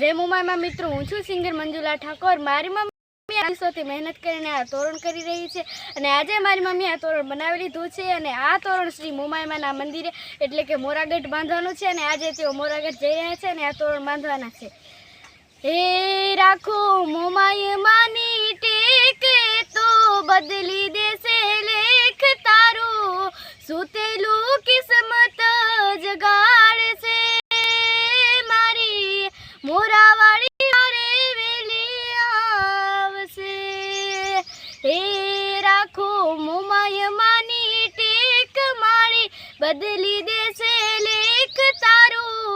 જય મુંબઈમાં મિત્રો, હું છું સિંગર મંજુલા ઠાકોર. મારી મમ્મી દિવસોથી મહેનત કરીને આ તોરણ કરી રહી છે અને આજે મારી મમ્મી આ તોરણ બનાવી લીધું છે અને આ તોરણ શ્રી મુમાયમાના મંદિરે, એટલે કે મોરાગઢ બાંધવાનું છે અને આજે તેઓ મોરાગઢ જઈ રહ્યા છે અને આ તોરણ બાંધવાના છે. હે રાખો મોમાય મોરાવાળી મારે વેલી આવશે. રાખો મોમાય ટેક મારી. બદલી દેશે લેખ તારું.